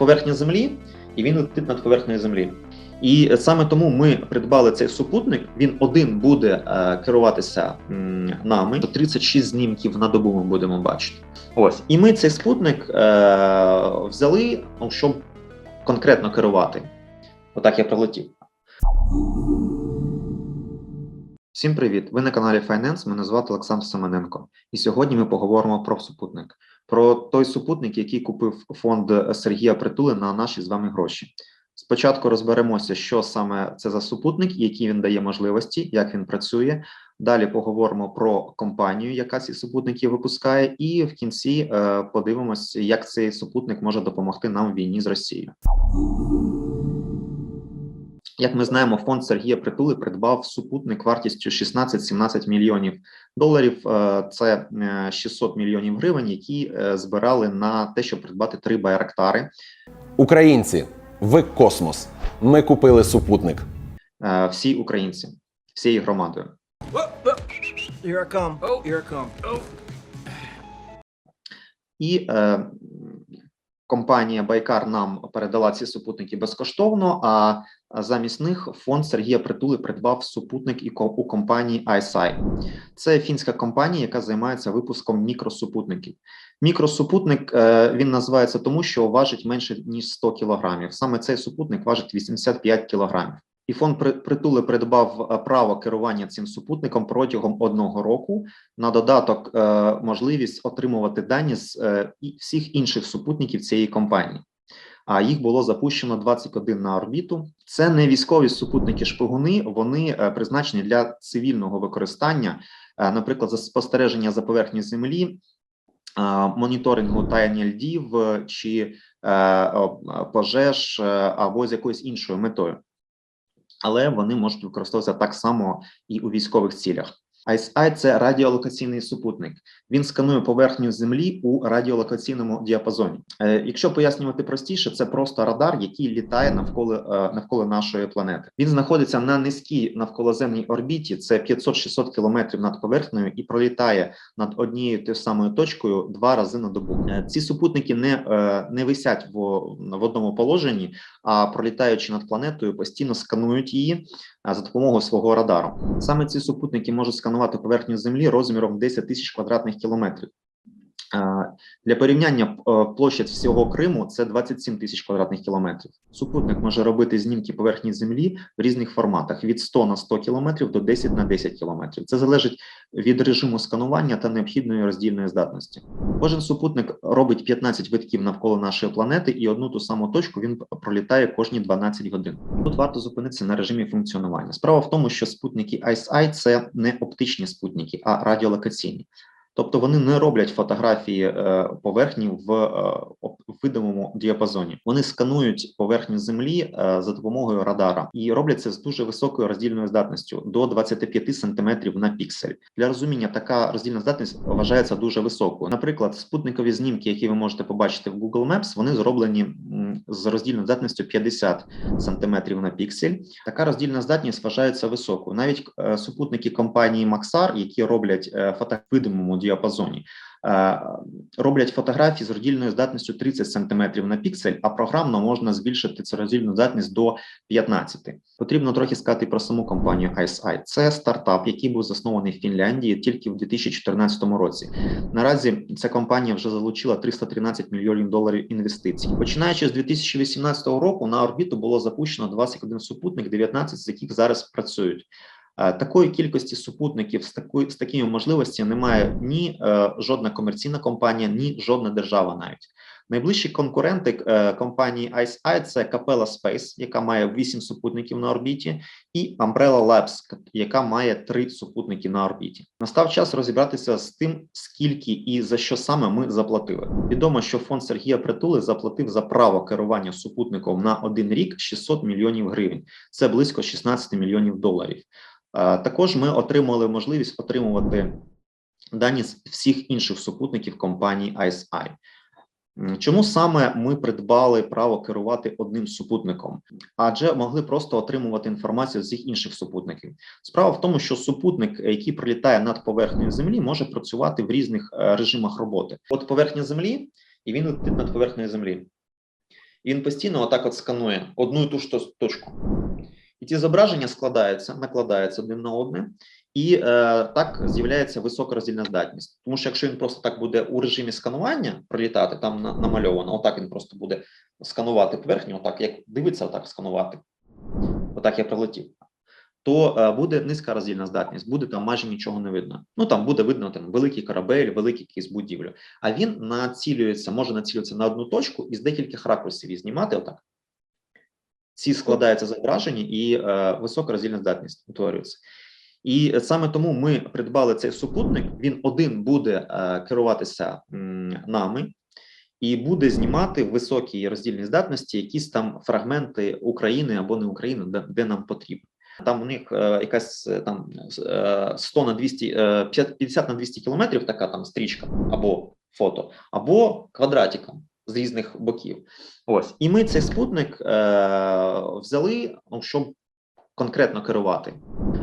поверхня Землі, і він летить над поверхнею Землі. І саме тому ми придбали цей супутник. Він один буде е, керуватися нами. 36 знімків на добу ми будемо бачити. Ось, і ми цей спутник е, взяли, ну, щоб конкретно керувати. Отак я прилетів. Всім привіт! Ви на каналі Finance. Мене звати Олександр Семененко. І сьогодні ми поговоримо про супутник, про той супутник, який купив фонд Сергія Притули на наші з вами гроші. Спочатку розберемося, що саме це за супутник, які він дає можливості, як він працює. Далі поговоримо про компанію, яка ці супутники випускає, і в кінці е, подивимось, як цей супутник може допомогти нам в війні з Росією. Як ми знаємо, фонд Сергія Притули придбав супутник вартістю 16-17 мільйонів доларів. Е, Це е, 600 мільйонів гривень, які е, збирали на те, щоб придбати три байрактари. Українці, ви космос. Ми купили супутник. Е, Всі українці, всією громадою. Here I come. Oh, here I come. Oh. І е, компанія Байкар нам передала ці супутники безкоштовно. А замість них фонд Сергія Притули придбав супутник і у компанії ISI. Це фінська компанія, яка займається випуском мікросупутників. Мікросупутник е, він називається тому, що важить менше ніж 100 кілограмів. Саме цей супутник важить 85 кілограмів. І фонд При- притули придбав е, право керування цим супутником протягом одного року. На додаток е, можливість отримувати дані з е, всіх інших супутників цієї компанії. А їх було запущено 21 на орбіту. Це не військові супутники шпигуни, вони призначені для цивільного використання, наприклад, за спостереження за поверхнею землі, моніторингу таяння льдів чи пожеж або з якоюсь іншою метою. Але вони можуть використовуватися так само і у військових цілях. ISI – це радіолокаційний супутник. Він сканує поверхню землі у радіолокаційному діапазоні. Е, якщо пояснювати простіше, це просто радар, який літає навколо е, навколо нашої планети. Він знаходиться на низькій навколоземній орбіті, це 500-600 кілометрів над поверхнею, і пролітає над однією тою самою точкою два рази на добу. Е, ці супутники не, не висять в, в одному положенні, а пролітаючи над планетою, постійно сканують її за допомогою свого радару. Саме ці супутники можуть сканувати поверхню Землі розміром 10 тисяч квадратних кілометрів. Для порівняння е, площадь всього Криму це 27 тисяч квадратних кілометрів. Супутник може робити знімки поверхні Землі в різних форматах від 100 на 100 кілометрів до 10 на 10 кілометрів. Це залежить від режиму сканування та необхідної роздільної здатності. Кожен супутник робить 15 витків навколо нашої планети, і одну ту саму точку він пролітає кожні 12 годин. Тут варто зупинитися на режимі функціонування. Справа в тому, що спутники ISI – це не оптичні спутники, а радіолокаційні. Тобто вони не роблять фотографії е, поверхні в е, видимому діапазоні. Вони сканують поверхню землі е, за допомогою радара і роблять це з дуже високою роздільною здатністю до 25 см на піксель. Для розуміння така роздільна здатність вважається дуже високою. Наприклад, спутникові знімки, які ви можете побачити в Google Maps, вони зроблені з роздільною здатністю 50 см на піксель. Така роздільна здатність вважається високою. Навіть супутники компанії Maxar, які роблять фото видимому діапазоні, е, роблять фотографії з роздільною здатністю 30 см на піксель, а програмно можна збільшити цю роздільну здатність до 15. Потрібно трохи сказати про саму компанію ISI. Це стартап, який був заснований в Фінляндії тільки в 2014 році. Наразі ця компанія вже залучила 313 мільйонів доларів інвестицій. Починаючи з 2018 року на орбіту було запущено 21 супутник, 19 з яких зараз працюють. Е, Такої кількості супутників з такою з такими можливостями немає ні е, жодна комерційна компанія, ні жодна держава навіть. Найближчі конкуренти е, компанії ICEYE – це Capella Space, яка має 8 супутників на орбіті, і Umbrella Labs, яка має 3 супутники на орбіті. Настав час розібратися з тим, скільки і за що саме ми заплатили. Відомо, що фонд Сергія Притули заплатив за право керування супутником на один рік 600 мільйонів гривень. Це близько 16 мільйонів доларів. Е, Також ми отримали можливість отримувати дані з всіх інших супутників компанії ISI. Чому саме ми придбали право керувати одним супутником? Адже могли просто отримувати інформацію з всіх інших супутників. Справа в тому, що супутник, який пролітає над поверхнею Землі, може працювати в різних е, режимах роботи. От поверхня Землі, і він летить над поверхнею Землі. І він постійно отак от сканує одну і ту ж точку. І ті зображення складаються, накладаються один на одне, і е, так з'являється висока роздільна здатність. Тому що якщо він просто так буде у режимі сканування пролітати, там на, намальовано, отак він просто буде сканувати поверхню, отак, як дивиться, отак сканувати. Отак я прилетів. То е, буде низька роздільна здатність, буде там майже нічого не видно. Ну там буде видно там великий корабель, великий якийсь будівлю. А він націлюється, може націлюватися на одну точку і з декількох ракурсів її знімати отак. Ці складаються зображення і е, висока роздільна здатність утворюється. І саме тому ми придбали цей супутник. Він один буде е, керуватися м, нами і буде знімати високі роздільні здатності, якісь там фрагменти України або не України, де, де нам потрібно. Там у них е, якась е, там е, 100 на 200, е, 50 50 на 200 кілометрів, така там стрічка або фото, або квадратиком з різних боків. Ось і ми цей спутник е, взяли, ну, щоб конкретно керувати.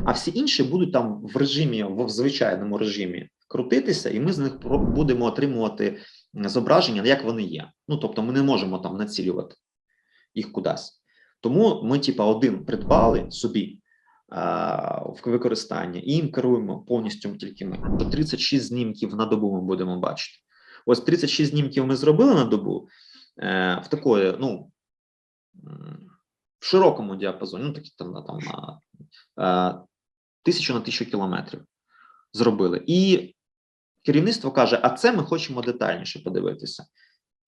А всі інші будуть там в режимі, в звичайному режимі крутитися, і ми з них будемо отримувати зображення, як вони є. Ну тобто, ми не можемо там націлювати їх кудись. Тому ми, типа, один придбали собі в використання і їм керуємо повністю тільки ми. То 36 знімків на добу ми будемо бачити. Ось 36 знімків ми зробили на добу е, в такої, ну в широкому діапазоні, ну такі там, там на е, тисячу на тисячу кілометрів зробили. І керівництво каже: а це ми хочемо детальніше подивитися.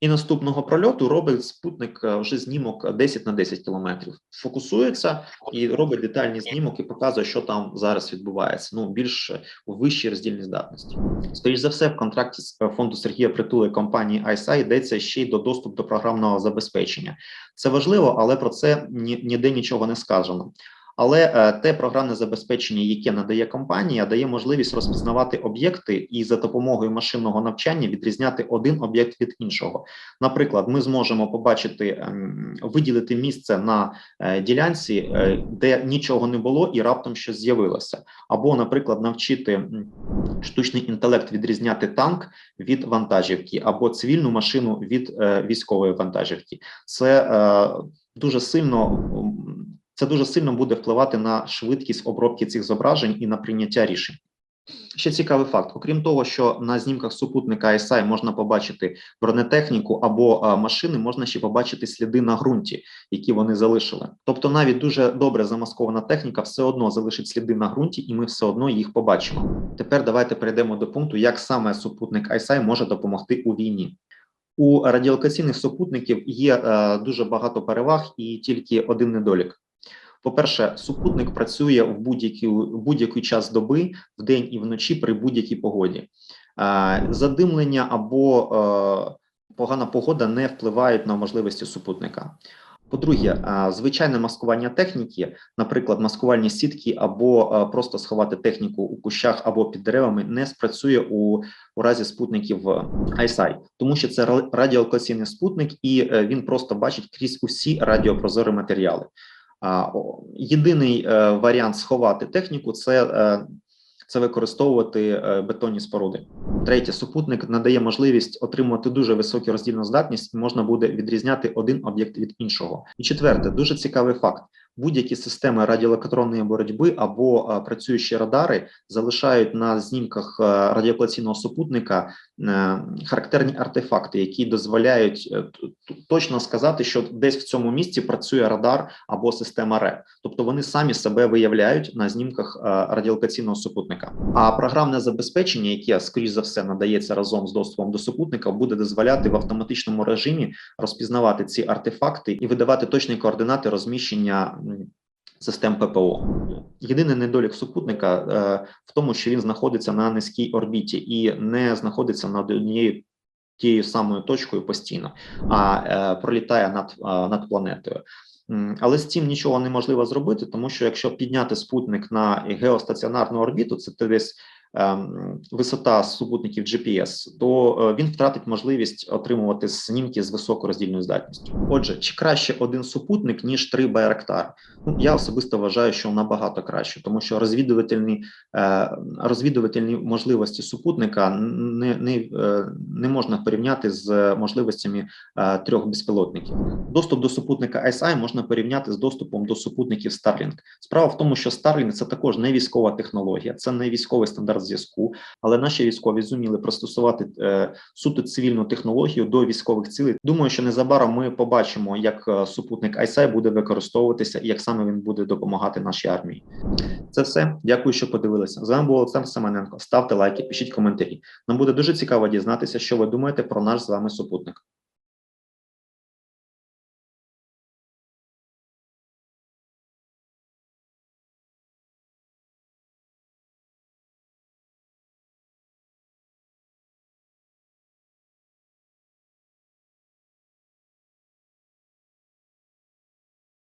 І наступного прольоту робить спутник е, вже знімок 10 на 10 кілометрів. Фокусується і робить детальний знімок і показує, що там зараз відбувається. Ну більш у вищій роздільній здатності. Скоріше за все, в контракті з е, фонду Сергія Притули компанії ISI йдеться ще й до доступ до програмного забезпечення. Це важливо, але про це ні, ніде нічого не сказано. Але е, те програмне забезпечення, яке надає компанія, дає можливість розпізнавати об'єкти і за допомогою машинного навчання відрізняти один об'єкт від іншого. Наприклад, ми зможемо побачити ем, виділити місце на е, ділянці, е, де нічого не було, і раптом щось з'явилося. Або, наприклад, навчити штучний інтелект відрізняти танк від вантажівки, або цивільну машину від військової вантажівки. Це дуже сильно. Це дуже сильно буде впливати на швидкість обробки цих зображень і на прийняття рішень. Ще цікавий факт: окрім того, що на знімках супутника ISI можна побачити бронетехніку або машини, можна ще побачити сліди на ґрунті, які вони залишили. Тобто, навіть дуже добре замаскована техніка все одно залишить сліди на ґрунті, і ми все одно їх побачимо. Тепер давайте перейдемо до пункту, як саме супутник ISI може допомогти у війні. У радіолокаційних супутників є е, дуже багато переваг і тільки один недолік. По-перше, супутник працює в будь-який в будь-який час доби, вдень і вночі при будь-якій погоді. Е, Задимлення або е, погана погода не впливають на можливості супутника. По-друге, е, звичайне маскування техніки, наприклад, маскувальні сітки або е, просто сховати техніку у кущах або під деревами, не спрацює у, у разі спутників ISI, тому що це ра- радіолокаційний спутник, і е, він просто бачить крізь усі радіопрозорі матеріали. Єдиний е, варіант сховати техніку це, е, це використовувати е, бетонні споруди. Третє, супутник надає можливість отримувати дуже високу роздільну здатність, можна буде відрізняти один об'єкт від іншого. І четверте, дуже цікавий факт: будь-які системи радіоелектронної боротьби або е, працюючі радари залишають на знімках е, радіолокаційного супутника е, характерні артефакти, які дозволяють точно сказати, що десь в цьому місці працює радар або система РЕ. Тобто вони самі себе виявляють на знімках радіолокаційного супутника. А програмне забезпечення, яке скоріш за все надається разом з доступом до супутника, буде дозволяти в автоматичному режимі розпізнавати ці артефакти і видавати точні координати розміщення систем ППО. Єдиний недолік супутника е, в тому, що він знаходиться на низькій орбіті і не знаходиться над однією тією самою точкою постійно, а е, пролітає над, е, над планетою. Але з цим нічого неможливо зробити, тому що якщо підняти спутник на геостаціонарну орбіту, це десь ем, висота супутників GPS, то е, він втратить можливість отримувати знімки з високороздільною здатністю. Отже, чи краще один супутник ніж три Байрактар? Ну я особисто вважаю, що набагато краще, тому що розвідувальні е, розвідувальні можливості супутника не, не, е, не можна порівняти з можливостями трьох безпілотників. Доступ до супутника ISI можна порівняти з доступом до супутників Starlink. Справа в тому, що Starlink – це також не військова технологія, це не військовий стандарт зв'язку, але наші військові зуміли пристосувати е, суто цивільну технологію до військових цілей. Думаю, що незабаром ми побачимо, як е, супутник ISI буде використовуватися і як саме він буде допомагати нашій армії. Це все. Дякую, що подивилися. З вами був Олександр Семененко. Ставте лайки, пишіть коментарі. Нам буде дуже цікаво дізнатися, що ви думаєте про наш з вами супутник.